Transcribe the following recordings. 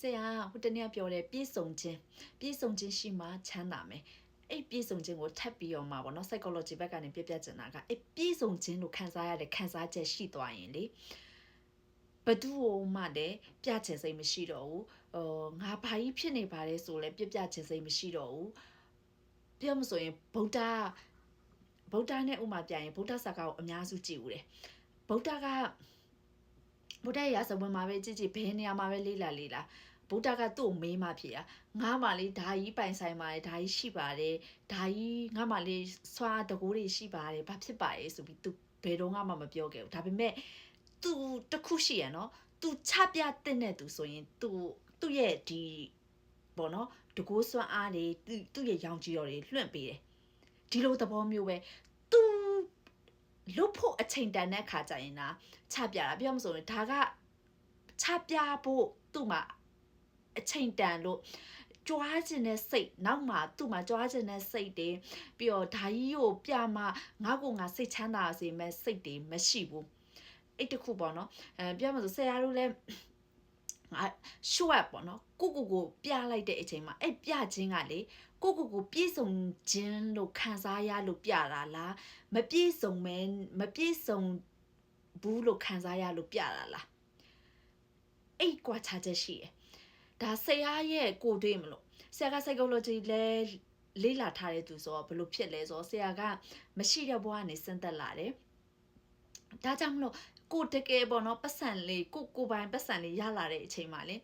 ဆရာဟိုတနေ့ကပြောတယ်ပြေဆုံးခြင်းပြေဆုံးခြင်းရှိမှချမ်းသာမယ်အဲ့ပြေဆုံးခြင်းကိုထပ်ပြီးတော့မှာပေါ့နော် psychology ဘက်ကနေပြပြချင်တာကအဲ့ပြေဆုံးခြင်းလို့ခံစားရတဲ့ခံစားချက်ရှိသွားရင်လေဘသူ့ဟိုမှလည်းပြချင်စိတ်မရှိတော့ဘူးဟိုငါဘာကြီးဖြစ်နေပါလဲဆိုလဲပြပြချင်စိတ်မရှိတော့ဘူးပြောမဆိုရင်ဗုဒ္ဓဗုဒ္ဓနဲ့ဥမာပြရင်ဗုဒ္ဓဆာကကိုအများစုကြည့်ဦးတယ်ဗုဒ္ဓက ဗုဒ္ဓရဲ့ရာဇဝင်မှာပဲကြည့်ကြည့်ဘယ်နေရာမှာပဲလေးလာလေးလာဗုဒ္ဓကသူ့ကိုမေးမှဖြစ်ရငါမှလေဓာကြီးပိုင်ဆိုင်ပါတယ်ဓာကြီးရှိပါတယ်ဓာကြီးငါမှလေစွာတကိုးတွေရှိပါတယ်ဘာဖြစ်ပါလဲဆိုပြီးသူဘယ်တော့မှမပြောခဲ့ဘူးဒါပေမဲ့သူတခုရှိရနော်သူချပြတဲ့နဲ့သူဆိုရင်သူသူ့ရဲ့ဒီပေါ့နော်တကိုးစွမ်းအားတွေသူသူ့ရဲ့ရောင်ကြီးတော်တွေလွှင့်ပေးတယ်ဒီလိုသဘောမျိုးပဲသူ လွတ်ဖို့အချိန်တန်တဲ့ခါကျရင်နာချပြတာပြောမဆိုရင်ဒါကချပြဖို့သူ့မှာအချိန်တန်လို့ကြွားခြင်းတဲ့စိတ်နောက်မှသူ့မှာကြွားခြင်းတဲ့စိတ်တွေပြီးတော့ဓာကြီးကိုပြမငါ့ကိုငါစိတ်ချမ်းသာစေမဲ့စိတ်တွေမရှိဘူးအဲ့တခုပေါ့နော်အဲပြောမှဆိုဆရာတို့လည်းငါ show up ပေါ့နော်ကိုကိုကိုပြလိုက်တဲ့အချိန်မှာအဲ့ပြခြင်းကလေ ကိုကိုကိုပြည့်စုံခြင်းလို့ခံစားရလို့ပြတာလားမပြည့်စုံမဲမပြည့်စုံဘူးလို့ခံစားရလို့ပြတာလားအဲ့ကွာခြားချက်ရှိတယ်ဒါဆရာရဲ့ကိုတွေးမလို့ဆရာက psychology လဲလေးလာထားတဲ့သူဆိုတော့ဘလို့ဖြစ်လဲဆိုတော့ဆရာကမရှိတဲ့ဘဝကနေစဉ်သက်လာတယ်ဒါကြောင့်မလို့ကိုတကယ်ပေါ့နော်ပတ်စံလေးကိုကိုပိုင်ပတ်စံလေးရလာတဲ့အချိန်မှာလေ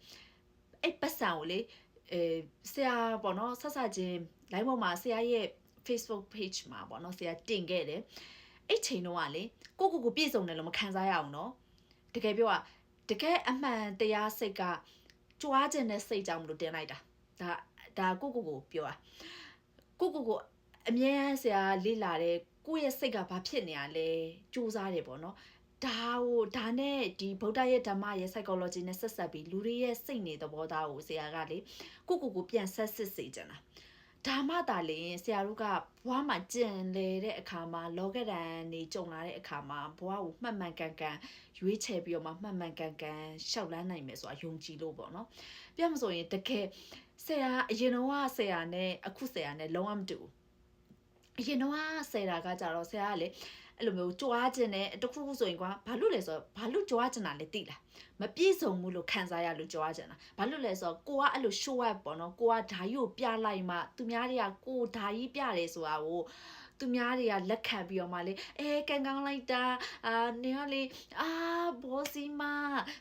အဲ့ပတ်စံကိုလေ အဲဆရာပေါ့နော်ဆက်ဆက်ချင်း line ပေါ်မှာဆရာရဲ့ Facebook page မှာပေါ့နော်ဆရာတင်ခဲ့တယ်အဲ့ချိန်တော့ကလေကိုကိုကိုပြည့်စုံတယ်လို့မခံစားရအောင်နော်တကယ်ပြောอ่ะတကယ်အမှန်တရားစိတ်ကကြွားခြင်းနဲ့စိတ်ကြောင့်မလို့တင်လိုက်တာဒါဒါကိုကိုကိုပြောอ่ะကိုကိုကိုအမြဲဆရာလေ့လာတဲ့ကိုယ့်ရဲ့စိတ်ကဘာဖြစ်နေရလဲစူးစားတယ်ပေါ့နော် ဒါဟိုဒါနဲ့ဒီဗုဒ္ဓရဲ့ဓမ္မရဲ့ psychology နဲ့ဆက်ဆက်ပြီးလူတွေရဲ့စိတ်နေသဘောထားကိုဆရာကလေကိုကိုကိုပြန်ဆက်စစ်စေချင်တာဒါမှသာလေဆရာတို့ကဘွားမှာကျင်လေတဲ့အခါမှာလောကဒဏ်နေကြုံလာတဲ့အခါမှာဘွားကိုမှတ်မှန်ကန်ကန်ရွေးချယ်ပြီးတော့မှမှတ်မှန်ကန်ကန်ရှောက်လန်းနိုင်မယ်ဆိုတာယုံကြည်လို့ပေါ့နော်ပြမဆိုရင်တကယ်ဆရာအရင်တော့ဆရာနဲ့အခုဆရာနဲ့လုံးဝမတူဘူးအရင်တော့ဆရာကကြတော့ဆရာကလေ အဲ့လိုမျိုးကြွားခြင်းနဲ့တခုခုဆိုရင်ကွာဘာလို့လဲဆိုတော့ဘာလို့ကြွားခြင်းတာလဲသိလားမပြည့်စုံဘူးလို့ခံစားရလို့ကြွားခြင်းတာဘာလို့လဲဆိုတော့ကိုကအဲ့လို show up ပေါ့နော်ကိုကဓာကြီးကိုပြလိုက်မှသူများတွေကကိုဓာကြီးပြတယ်ဆိုတာကိုသူများတွေကလက်ခံပြီးတော့မှလေအဲကန်ကောင်းလိုက်တာအာနေကလေအာဘောစီမ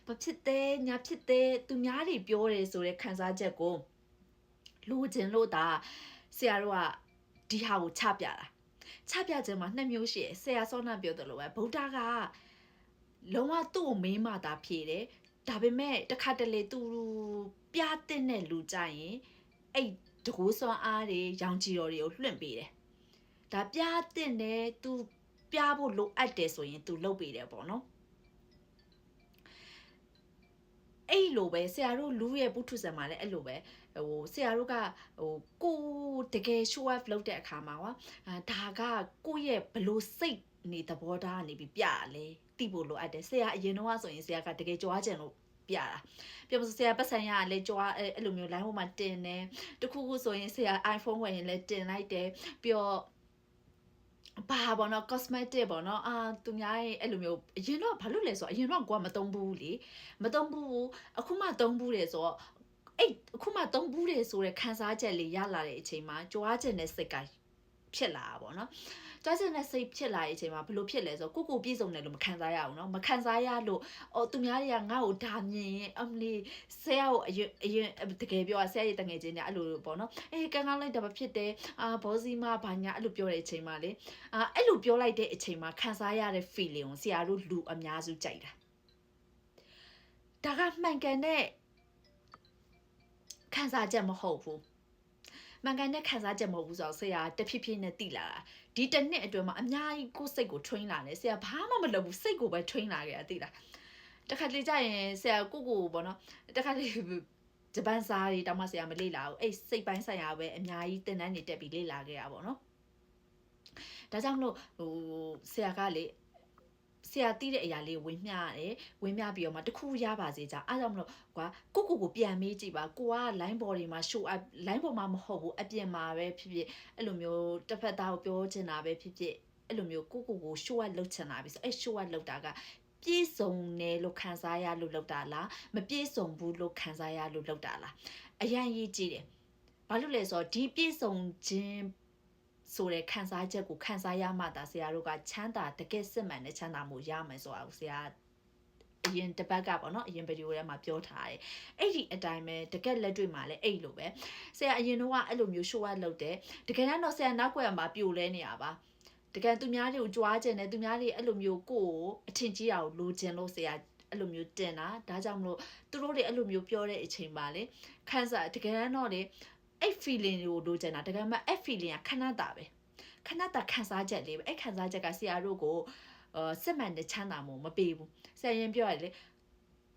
ဘာဖြစ်တယ်ညာဖြစ်တယ်သူများတွေပြောတယ်ဆိုတဲ့ခံစားချက်ကိုလူချင်းလို့ဒါဆရာတို့ကဒီဟာကိုချပြတာ ချပြခြင်းမှာနှစ်မျိုးရှိတယ်ဆရာစောနာပြောတယ်လို့ပဲဗုဒ္ဓကလုံးဝသူ့ကိုမေးမှသာဖြေတယ်ဒါပေမဲ့တခါတလေသူပြတဲ့နဲ့လူကြရင်အဲ့တကိုးစွမ်းအားတွေရောင်ကြည်တော်တွေကိုလွှင့်ပေးတယ်ဒါပြတဲ့နဲ့သူပြဖို့လိုအပ်တယ်ဆိုရင်သူလုပ်ပေးတယ်ပေါ့နော် အဲ့လိုပဲဆရာတို့လူရဲ့ပုထုဇဉ်မှာလည်းအဲ့လိုပဲဟိုဆရာတို့ကဟိုကိုတကယ် show off လုပ်တဲ့အခါမှာကွာဒါကကိုရဲ့ဘလို့စိတ်နေသဘောထားနေပြီးပြရလဲတိဖို့လိုအပ်တယ်ဆရာအရင်တော့ဆိုရင်ဆရာကတကယ်ကြွားကြံလို့ပြတာပြောမစရာပတ်စံရလဲကြွားအဲ့လိုမျိုး line ပေါ်မှာတင်တယ်တခုခုဆိုရင်ဆရာ iPhone ဝယ်ရင်လဲတင်လိုက်တယ်ပြီးတော့ ဘာဘောနော် cosmetic ဘောနော်အာသူများရဲ့အဲ့လိုမျိုးအရင်တော့ဘာလို့လဲဆိုတော့အရင်တော့ကိုကမသုံးဘူးလေမသုံးဘူးအခုမှသုံးဘူးတယ်ဆိုတော့အဲ့အခုမှသုံးဘူးတယ်ဆိုတဲ့ခံစားချက်လေးရလာတဲ့အချိန်မှာကြွားခြင်းနဲ့စိတ်ကဖြစ်လာတာပေါ့နော် ကြွားခြင်းနဲ့စိတ်ဖြစ်လာတဲ့အချိန်မှာဘလို့ဖြစ်လဲဆိုတော့ကိုကိုပြည့်စုံတယ်လို့မခံစားရဘူးเนาะမခံစားရလို့အော်သူများတွေကငါ့ကိုဒါမြင်ရင်အမလီဆရာကိုအရင်အရင်တကယ်ပြောဆရာရဲ့တငယ်ချင်းတွေအဲ့လိုပေါ့နော်အေးကန်ကောင်းလိုက်တာဘာဖြစ်တယ်အာဘောစီမဘာညာအဲ့လိုပြောတဲ့အချိန်မှာလေအာအဲ့လိုပြောလိုက်တဲ့အချိန်မှာခံစားရတဲ့ feeling ကိုဆရာတို့လူအများစုကြိုက်တာဒါကမှန်ကန်တဲ့ခံစားချက်မဟုတ်ဘူး မှန်ကန်တဲ့ခံစားချက်မဟုတ်ဘူးဆိုတော့ဆရာတဖြည်းဖြည်းနဲ့တိလာတာဒီတစ်နှစ်အတွင်းမှာအများကြီးကိုယ်စိတ်ကို train လာတယ်ဆရာဘာမှမလုပ်ဘူးစိတ်ကိုပဲ train လာခဲ့တာတိလားတခါတလေကြာရင်ဆရာကိုကိုပေါ့နော်တခါတလေဂျပန်စာတွေတောင်မှဆရာမလေ့လာဘူးအဲ့စိတ်ပိုင်းဆိုင်ရာပဲအများကြီးသင်တန်းတွေတက်ပြီးလေ့လာခဲ့ရပါတော့နော်ဒါကြောင့်မလို့ဟိုဆရာကလေ ဆရာတီးတဲ့အရာလေးဝင်မျှရတယ်ဝင်မျှပြီးတော့မှတခုရပါစေကြအားကြောင့်မလို့ကွာကိုကိုကိုပြန်မေးကြည့်ပါကိုက line body မှာ show up line ပေါ်မှာမဟုတ်ဘူးအပြင်မှာပဲဖြစ်ဖြစ်အဲ့လိုမျိုးတစ်ဖက်သားကိုပြောချင်တာပဲဖြစ်ဖြစ်အဲ့လိုမျိုးကိုကိုကို show up လုပ်ချင်တာပြီဆိုအဲ့ show up လုပ်တာကပြည့်စုံတယ်လို့ခံစားရလို့လုပ်တာလားမပြည့်စုံဘူးလို့ခံစားရလို့လုပ်တာလားအရန်ရေးကြည့်တယ်ဘာလို့လဲဆိုတော့ဒီပြည့်စုံခြင်း ဆိုတဲ့ခံစားချက်ကိုခံစားရမှသာဆရာတို့ကချမ်းသာတကယ်စစ်မှန်တဲ့ချမ်းသာမှုရမယ်ဆိုတာကိုဆရာအရင်တစ်ပတ်ကပေါ့နော်အရင်ဗီဒီယိုထဲမှာပြောထားတယ်အဲ့ဒီအတိုင်းပဲတကက်လက်တွေ့မှာလည်းအဲ့လိုပဲဆရာအရင်တော့အဲ့လိုမျိုး show up လုပ်တယ်တကယ်တော့ဆရာနောက်ကွယ်မှာပြိုလဲနေရပါတကယ်သူများတွေကိုကြွားကျင်တယ်သူများတွေအဲ့လိုမျိုးကိုယ်ကိုအထင်ကြီးအောင်လိုချင်လို့ဆရာအဲ့လိုမျိုးတင်တာဒါကြောင့်မလို့သူတို့တွေအဲ့လိုမျိုးပြောတဲ့အချိန်ပါလေခန်းစားတကယ်တော့လေ အဲ့ feeling တွေကိုလိုချင်တာတကယ်မှအဲ့ feeling ကခဏတာပဲခဏတာခံစားချက်လေးပဲအဲ့ခံစားချက်ကဆရာတို့ကိုအာစစ်မှန်တဲ့ချမ်းသာမှုမပေးဘူးဆရာရင်ပြောရလေ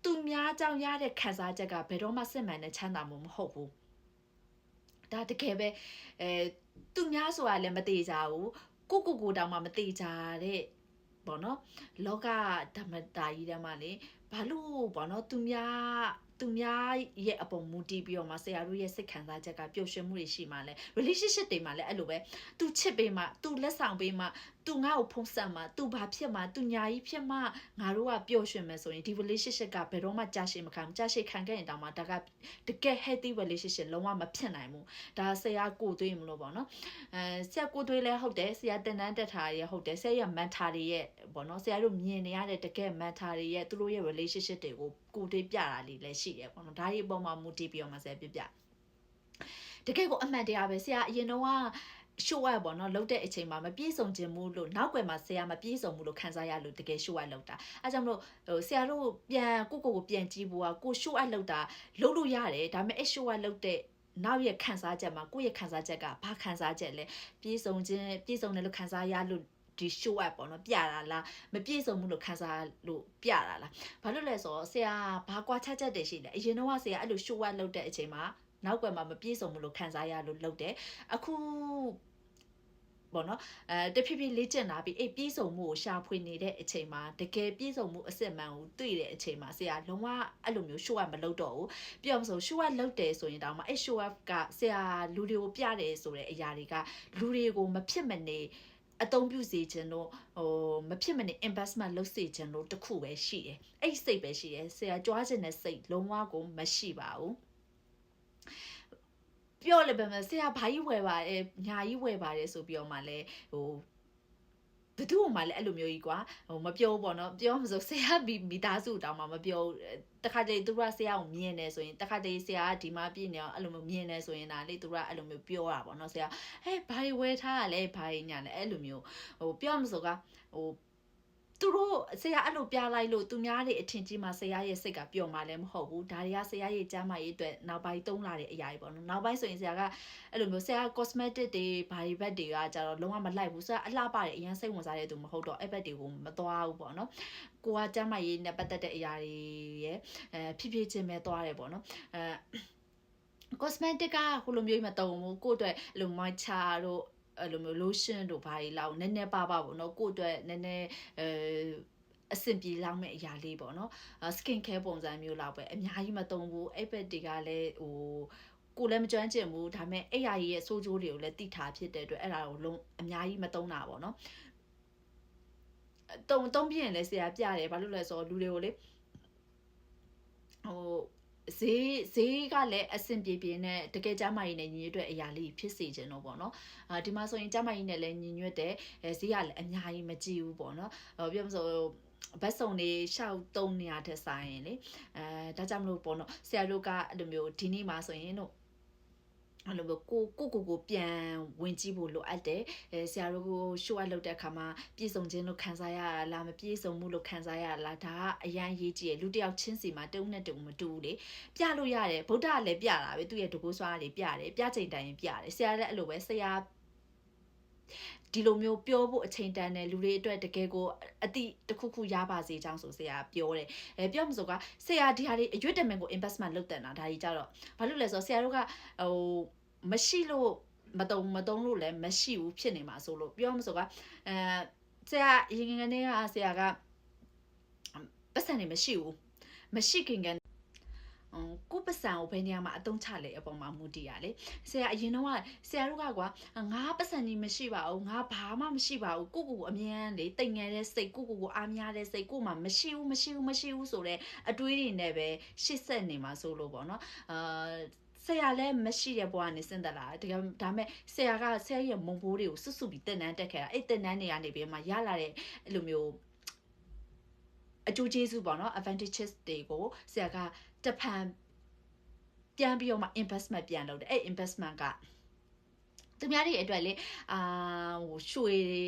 သူများကြောင့်ရတဲ့ခံစားချက်ကဘယ်တော့မှစစ်မှန်တဲ့ချမ်းသာမှုမဟုတ်ဘူးဒါတကယ်ပဲအဲသူများဆိုတာလည်းမသေးကြဘူးကိုကိုကိုတောင်မှမသေးကြတဲ့ပေါ့နော်လောကဓမ္မတာကြီးတည်းမှာလေဘာလို့ပေါ့နော်သူများ သူများရဲ့အပေါ်မူတည်ပြီးတော့မှဆရာတို့ရဲ့စိတ်ခံစားချက်ကပျော်ရွှင်မှုတွေရှိမှလဲ relationship တွေမှာလည်းအဲ့လိုပဲ तू ချစ်ပေးမှ तू လက်ဆောင်ပေးမှ သူငါ့ကိုဖုံးဆက်မှာသူဘာဖြစ်မှာသူညာကြီးဖြစ်မှာငါတို့ကပျော်ရွှင်မယ်ဆိုရင်ဒီ relationship ကဘယ်တော့မှကြာရှည်မခံကြာရှည်ခံခဲ့ရင်တောင်မှဒါကတကယ် healthy relationship လုံးဝမဖြစ်နိုင်ဘူးဒါဆရာကိုသွေးမလို့ပေါ့နော်အဲဆရာကိုသွေးလည်းဟုတ်တယ်ဆရာတင်တန်းတက်ထားရဟုတ်တယ်ဆရာရမန်တာတွေရဲ့ပေါ့နော်ဆရာတို့မြင်နေရတဲ့တကယ်မန်တာတွေရဲ့သူတို့ရဲ့ relationship တွေကိုကိုသွေးပြတာလေးလည်းရှိတယ်ပေါ့နော်ဒါတွေအပေါ်မှာမူတည်ပြီးတော့မှဆရာပြပြတကယ်ကိုအမှန်တရားပဲဆရာအရင်တော့က ရှိုးရပေါ့နော်လှုပ်တဲ့အချိန်မှာမပြေဆုံးခြင်းမှုလို့နောက်ွယ်မှာဆရာမပြေဆုံးမှုလို့ခံစားရလို့တကယ်ရှိုးရလှုပ်တာအဲကြောင့်မလို့ဟိုဆရာတို့ပြန်ကိုကိုကိုပြန်ကြည့်ဖို့ကကိုရှိုးရလှုပ်တာလှုပ်လို့ရတယ်ဒါပေမဲ့အရှိုးရလှုပ်တဲ့နောက်ရဲ့ခံစားချက်မှာကိုယ့်ရဲ့ခံစားချက်ကဘာခံစားချက်လဲပြေဆုံးခြင်းပြေဆုံးတယ်လို့ခံစားရလို့ဒီ show up ပေါ့နော်ပြတာလားမပြည့်စုံဘူးလို့ခံစားလို့ပြတာလားဘာလို့လဲဆိုတော့ဆရာဘာကွာချက်ချက်တွေရှိလဲအရင်တော့ဆရာအဲ့လို show up လုပ်တဲ့အချိန်မှာနောက်ကွယ်မှာမပြည့်စုံဘူးလို့ခံစားရလို့လုပ်တယ်အခု ပေါ့နော်အဲတဖြည်းဖြည်းလေ့ကျင့်လာပြီးအဲ့ပြည့်စုံမှုကိုရှာဖွေနေတဲ့အချိန်မှာတကယ်ပြည့်စုံမှုအစစ်မှန်ကိုတွေ့တဲ့အချိန်မှာဆရာလုံးဝအဲ့လိုမျိုး show up မလုပ်တော့ဘူးပြောမဆို show up လုပ်တယ်ဆိုရင်တောင်မှအဲ့ show up ကဆရာလူတွေကိုပြတယ်ဆိုတဲ့အရာတွေကလူတွေကိုမဖြစ်မနေအသုံးပြုစေခြင်းတို့ဟိုမဖြစ်မနေ investment လုပ်စေခြင်းတို့တခုပဲရှိတယ်အဲ့စိတ်ပဲရှိတယ်ဆရာကြွားခြင်းနဲ့စိတ်လုံးဝကိုမရှိပါဘူး ပြောလည်းပဲမဆရာဘာကြီးဝယ်ပါတယ်ညာကြီးဝယ်ပါတယ်ဆိုပြီးတော့မှလည်းဟိုဘသူ့မှလည်းအဲ့လိုမျိုးကြီးကွာဟိုမပြောဘူးပေါ့နော်ပြောမစို့ဆရာမိမိသားစုတောင်မှမပြောတခါတည်းသူကဆရာကိုမြင်နေဆိုရင်တခါတည်းဆရာကဒီမှာပြည့်နေအောင်အဲ့လိုမျိုးမြင်နေဆိုရင်ဒါလေသူကအဲ့လိုမျိုးပြောတာပေါ့နော်ဆရာဟဲ့ဘာတွေဝယ်ထားရလဲဘာတွေညာလဲအဲ့လိုမျိုးဟိုပြောမစို့ကဟို သူတို့ဆရာအဲ့လိုပြလိုက်လို့သူများတွေအထင်ကြီးမှဆရာရဲ့စိတ်ကပျော်မှလည်းမဟုတ်ဘူးဒါတွေကဆရာရဲ့ကျမ်းမာရေးအတွက်နောက်ပိုင်းသုံးလာတဲ့အရာတွေပေါ့နော်နောက်ပိုင်းဆိုရင်ဆရာကအဲ့လိုမျိုးဆရာ cosmetic တွေဘာတွေဘက်တွေကကြတော့လုံးဝမလိုက်ဘူးဆရာအလှပတယ်အရင်စိတ်ဝင်စားတဲ့သူမဟုတ်တော့အဲ့ဘက်တွေကိုမသွားဘူးပေါ့နော်ကိုကကျမ်းမာရေးနဲ့ပတ်သက်တဲ့အရာတွေရဲ့အဲဖြစ်ဖြစ်ချင်းပဲသွားတယ်ပေါ့နော်အဲ cosmetic ကဟိုလိုမျိုးမတုံဘူးကိုယ့်အတွက်အဲ့လို moisture တို့ အဲ့လိုမျိုး lotion တို့ဘာတွေလောက်နည်းနည်းပါပါပေါ့နော်ကိုယ့်အတွက်နည်းနည်းအဲအဆင်ပြေလောက်မဲ့အရာလေးပေါ့နော် skin care ပုံစံမျိုးလောက်ပဲအများကြီးမသုံးဘူးအဲ့ဘက်တွေကလည်းဟိုကိုလည်းမကြမ်းကျင်ဘူးဒါပေမဲ့အဲ့ရကြီးရဲ့စိုးကျိုးတွေကိုလည်းတိထားဖြစ်တဲ့အတွက်အဲ့ဒါကိုလုံးအများကြီးမသုံးတာပေါ့နော်တုံတုံးပြရင်လည်းဆရာပြတယ်ဘာလို့လဲဆိုတော့လူတွေကိုလေဟို ဈေးဈေးကလည်းအဆင်ပြေပြေနဲ့တကယ်ကျမကြီးနဲ့ညီညွတ်တဲ့အရာလေးဖြစ်စေခြင်းတော့ပေါ့နော်အာဒီမှာဆိုရင်ကျမကြီးနဲ့လည်းညီညွတ်တယ်အဲဈေးကလည်းအများကြီးမကြည့်ဘူးပေါ့နော်ဟိုပြောမဆိုဘတ်စုံတွေရှောက်သုံးနေရတဲ့ဆိုင်ရင်လေအဲဒါကြောင့်မလို့ပေါ့နော်ဆရာတို့ကအဲ့လိုမျိုးဒီနေ့မှာဆိုရင်တို့ အဲ့လိုမျိုးကိုကိုကိုကိုပြန်ဝင်ကြည့်ဖို့လိုအပ်တယ်အဲဆရာတို့ကို show up လုပ်တဲ့အခါမှာပြည့်စုံခြင်းလို့ခံစားရတာလားမပြည့်စုံမှုလို့ခံစားရတာလားဒါကအရန်ရေးကြည့်ရလူတယောက်ချင်းစီမှာတုံးနဲ့တုံမတူဘူးလေပြလို့ရတယ်ဗုဒ္ဓကလည်းပြတာပဲသူ့ရဲ့တကူဆွားလေးပြတယ်ပြချိန်တိုင်းပြတယ်ဆရာလည်းအဲ့လိုပဲဆရာဒီလိုမျိုးပြောဖို့အချိန်တန်တဲ့လူတွေအတွက်တကယ်ကိုအတိတစ်ခုခုရပါစေချောင်းဆိုဆရာပြောတယ်အဲပြောမှဆိုကဆရာဒီဟာတွေအရွတ်တမင်ကို investment လုပ်တဲ့တာဒါကြီးကြတော့ဘာလို့လဲဆိုတော့ဆရာတို့ကဟို မရှိလို့မတုံမတုံလို့လည်းမရှိဘူးဖြစ်နေမှာဆိုလို့ပြောမှဆိုကအဲဆရာရင်ငယ်ငယ်ကဆရာကပတ်စံနေမရှိဘူးမရှိခင်ကကိုပစံကိုဘယ်နေရာမှာအသုံးချလဲအပေါ်မှာမူတည်ရလေဆရာအရင်တော့ဆရာတို့ကကွာငါပစံကြီးမရှိပါဘူးငါဘာမှမရှိပါဘူးကိုကိုကိုအမြဲလေတိမ်ငယ်တဲ့စိတ်ကိုကိုကိုအားများတဲ့စိတ်ကိုမှမရှိဘူးမရှိဘူးမရှိဘူးဆိုတော့အတွေးတွေနဲ့ပဲရှစ်ဆက်နေမှာဆိုလို့ပေါ့နော်အာဆ ရာလည်းမရှိတဲ့ဘဝနဲ့စဉ်းသက်လာတကယ်ဒါမဲ့ဆရာကဆရာရဲ့မုံဘိုးတွေကိုစွတ်စွတ်ပြီးတင်နန်းတက်ခဲ့တာအဲ့တင်နန်းတွေကနေပြီးမှရလာတဲ့အဲ့လိုမျိုးအကျိုးကျေးဇူးပေါ့နော် advantages တွေကိုဆရာကတဖန်ပြန်ပြီးတော့မှ investment ပြန်လုပ်တယ်အဲ့ investment ကသူများတွေအတွက်လေအာဟိုရွှေတွေ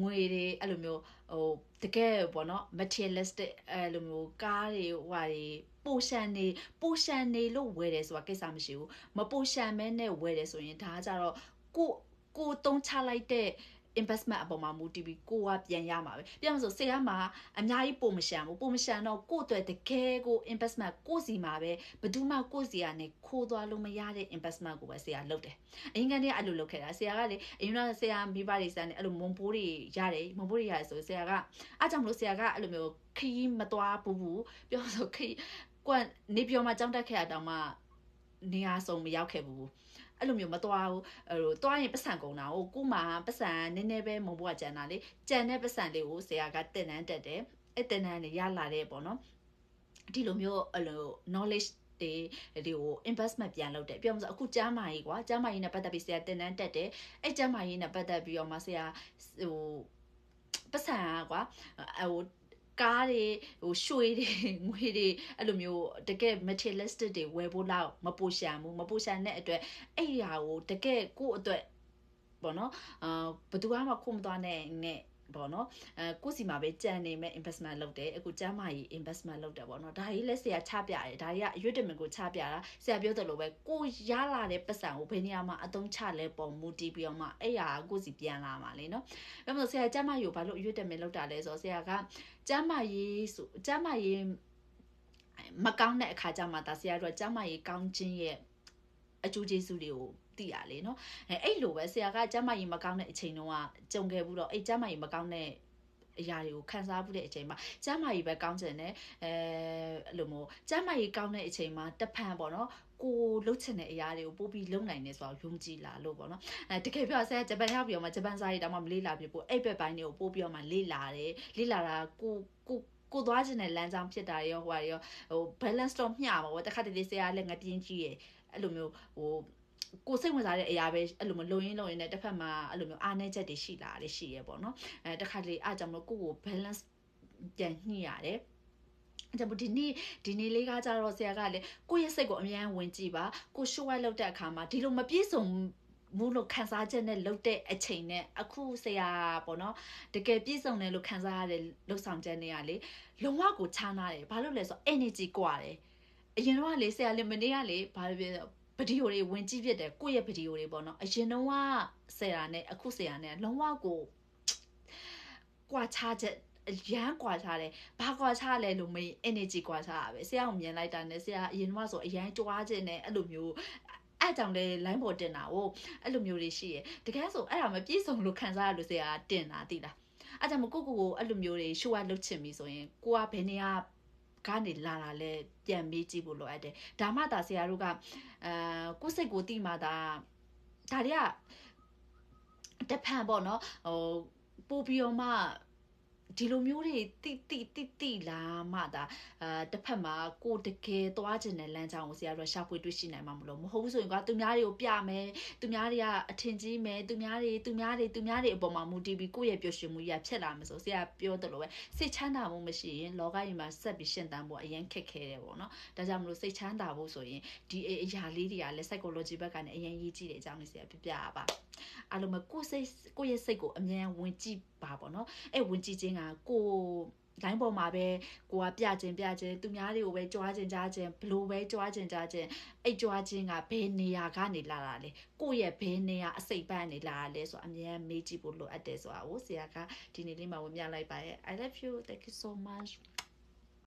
ငွေတွေအဲ့လိုမျိုးဟိုတကယ်ပေါ့နော် materialistic အဲ့လိုမျိုးကားတွေဟိုဟာတွေပိုရှန်နေပိုရှန်နေလို့ဝယ်တယ်ဆိုတာကိစ္စမရှိဘူးမပိုရှန်မဲနဲ့ဝယ်တယ်ဆိုရင်ဒါကကြတော့ကိုကိုတုံးချလိုက်တဲ့ investment အပေါ်မှာမူတည်ပြီးကိုကပြန်ရမှာပဲပြန်လို့ဆိုဆရာမှာအများကြီးပုံမရှန်ဘူးပုံမရှန်တော့ကိုအတွက်တကယ်ကို investment ကိုစီမှာပဲဘယ်သူမှကိုစီကနေခိုးသွားလို့မရတဲ့ investment ကိုပဲဆရာလုပ်တယ်အရင်ကနေအဲ့လိုလုပ်ခဲ့တာဆရာကလေအရင်ကဆရာမိဘတွေစတဲ့အဲ့လိုမုံပိုးတွေရတယ်မုံပိုးတွေရတယ်ဆိုဆရာကအားကြောင့်မလို့ဆရာကအဲ့လိုမျိုးခီးမသွားဘူးဘူးပြောဆိုခီးကွနေပြောမှာကြောင်းတက်ခဲ့တာတောင်မှနေရာဆုံးမရောက်ခဲ့ဘူး အဲ့လိုမျိုးမသွားဘူးဟိုသွားရင်ပတ်စံကုန်တာဟိုကိုမှပတ်စံနည်းနည်းပဲမုံဘွားကျန်တာလေကြံတဲ့ပတ်စံလေးကိုဆရာကတင်တန်းတက်တယ်အဲ့တင်တန်းလေးရလာတဲ့ပေါ့နော်ဒီလိုမျိုးအဲ့လို knowledge တွေဒီကို investment ပြန်လုပ်တယ်ပြောမှဆိုအခုကျမ်းမာရေးကွာကျမ်းမာရေးနဲ့ပတ်သက်ပြီးဆရာတင်တန်းတက်တယ်အဲ့ကျမ်းမာရေးနဲ့ပတ်သက်ပြီးတော့မှဆရာဟိုပတ်စံကွာဟို ကားတွေဟိုရွှေတွေငွေတွေအဲ့လိုမျိုးတကယ် materialistic တွေဝယ်ဖို့လောက်မပူရှံဘူးမပူရှံတဲ့အတွက်အဲ့ဒီဟာကိုတကယ်ကိုယ့်အတွက်ပေါ့နော်အာဘယ်သူမှခုမသွားနဲ့နဲ့ ပေါ့နော်အဲကိုစီမှာပဲကြံနေမဲ့ investment လုပ်တယ်အခုကျမ်းမာရေး investment လုပ်တယ်ပေါ့နော်ဒါကြီးလဲဆရာချပြတယ်ဒါကြီးကအရွတ်တမင်ကိုချပြတာဆရာပြောတယ်လို့ပဲကိုရလာတဲ့ပတ်စံကိုဘယ်နေရာမှာအသုံးချလဲပုံမူတည်ပြီးတော့မှအဲ့ဟာကိုစီပြန်လာမှာလေနော်ဒါမှမဟုတ်ဆရာကျမ်းမာရေးကိုဘာလို့အရွတ်တမင်လုပ်တာလဲဆိုတော့ဆရာကကျမ်းမာရေးဆိုကျမ်းမာရေးမကောင်းတဲ့အခါကျမှဒါဆရာတို့ကကျမ်းမာရေးကောင်းခြင်းရဲ့အကျိုးကျေးဇူးတွေကို သိရလေနော်အဲအဲ့လိုပဲဆရာကကျမ်းမာရေးမကောင်းတဲ့အချိန်တုန်းကကြုံခဲ့ဘူးတော့အဲ့ကျမ်းမာရေးမကောင်းတဲ့အရာတွေကိုခန်းစားမှုတဲ့အချိန်မှာကျမ်းမာရေးပဲကောင်းချင်တယ်အဲအဲ့လိုမျိုးကျမ်းမာရေးကောင်းတဲ့အချိန်မှာတဖန်ပေါ့နော်ကိုလှုပ်ချင်တဲ့အရာတွေကိုပို့ပြီးလုံနိုင်နေဆိုတော့ယုံကြည်လာလို့ပေါ့နော်အဲတကယ်ပြောဆဲဂျပန်ရောက်ပြီးတော့မှဂျပန်စာရေးတောင်မှမလေးလာပြပို့အဲ့ဘက်ပိုင်းတွေကိုပို့ပြီးတော့မှလေးလာတယ်လေးလာတာကိုကိုကိုသွားခြင်းနဲ့လမ်းကြောင်းဖြစ်တာရောဟိုဟာရောဟို balance တော့မျှပါဘောတခါတလေဆရာလည်းငပြင်းကြီးရယ်အဲ့လိုမျိုးဟို ကိုစိတ်ဝင်စားတဲ့အရာပဲအဲ့လိုမျိုးလုံရင်းလုံရင်းနဲ့တစ်ဖက်မှာအဲ့လိုမျိုးအားနည်းချက်တွေရှိလာတယ်ရှိရပေါ့နော်အဲတခါတလေအားကြောင့်မလို့ကိုကို balance ပြန်ညှိရတယ်ကျွန်မဒီနေ့ဒီနေ့လေးကကြတော့ဆရာကလည်းကိုယ့်ရဲ့စိတ်ကိုအမြန်ဝင်ကြည့်ပါကိုရှိုးဝိုက်လောက်တဲ့အခါမှာဒီလိုမပြည့်စုံမူလို့ခန်းစားချက်နဲ့လုပ်တဲ့အချိန်နဲ့အခုဆရာပေါ့နော်တကယ်ပြည့်စုံတယ်လို့ခန်းစားရတဲ့လှုပ်ဆောင်ချက်တွေကလေလုံဝကိုခြားနာတယ်ဘာလို့လဲဆိုတော့ energy ကွာတယ်အရင်တော့ကလေဆရာလေမနေ့ကလေဘာလို့ပြော ဗီဒီယိုတွေဝင်ကြည့်ဖြစ်တယ်ကိုယ့်ရဲ့ဗီဒီယိုတွေပေါ့နော်အရင်တော့ဆရာနဲ့အခုဆရာနဲ့လုံးဝကိုကွာခြားချက်အရန်ကွာခြားတယ်ဘာကွာခြားလဲလို့မေး energy ကွာခြားတာပဲဆရာကိုမြင်လိုက်တာနဲ့ဆရာအရင်ကဆိုအရန်ကြွားခြင်းနဲ့အဲ့လိုမျိုးအဲ့ကြောင့်လေ line ပေါ်တင်တာကိုအဲ့လိုမျိုးတွေရှိရတကယ်ဆိုအဲ့ဒါမပြည့်စုံလို့ခံစားရလို့ဆရာတင်တာတိလားအဲ့ကြောင့်မကိုကိုကိုအဲ့လိုမျိုးတွေ show ရလုပ်ချင်ပြီဆိုရင်ကိုကဘယ်နေရာ ကနေလာတာလဲပြန်မေးကြည့်ဖို့လိုအပ်တယ်ဒါမှသာဆရာတို့ကအဲကိုယ်စိတ်ကိုတိမှသာဒါတွေကတဖန်ပေါ့နော်ဟိုပို့ပြီးတော့မှ ဒီလိုမျိုးတွေတိတိတိတိလာမှဒါအာတစ်ဖက်မှာကိုတကယ်သွားခြင်းတဲ့လမ်းကြောင်းကိုဆရာတို့ရှာဖွေတွေ့ရှိနိုင်မှာမလို့မဟုတ်ဘူးဆိုရင်ကသူများတွေကိုပြမယ်သူများတွေကအထင်ကြီးမယ်သူများတွေသူများတွေသူများတွေအပေါ်မှာမူတည်ပြီးကိုယ့်ရဲ့ပျော်ရွှင်မှုရဖြစ်လာမယ်ဆိုဆရာပြောတယ်လို့ပဲစိတ်ချမ်းသာမှုမရှိရင်လောကကြီးမှာဆက်ပြီးရှင်သန်ဖို့အရင်ခက်ခဲတယ်ပေါ့နော်ဒါကြောင့်မလို့စိတ်ချမ်းသာဖို့ဆိုရင်ဒီအရာလေးတွေကလည်း psychology ဘက်ကနေအရင်ရေးကြည့်တဲ့အကြောင်းလေးဆရာပြပြပါ အားလုံးပဲကိုယ်စိတ်ကိုယ့်ရဲ့စိတ်ကိုအမြန်ဝင်ကြည့်ပါပေါ့နော်အဲ့ဝင်ကြည့်ခြင်းကကိုလိုင်းပေါ်မှာပဲကိုကပြခြင်းပြခြင်းသူများတွေကိုပဲကြွားခြင်းကြားခြင်းဘလို့ပဲကြွားခြင်းကြားခြင်းအဲ့ကြွားခြင်းကဘယ်နေရာကနေလာတာလဲကိုယ့်ရဲ့ဘယ်နေရာအစိတ်ပန်းနေလာတာလဲဆိုအများမေးကြည့်ဖို့လိုအပ်တယ်ဆိုတာကိုဆရာကဒီနေ့လေးမှာဝင်ပြလိုက်ပါရဲ့ I love you thank you so much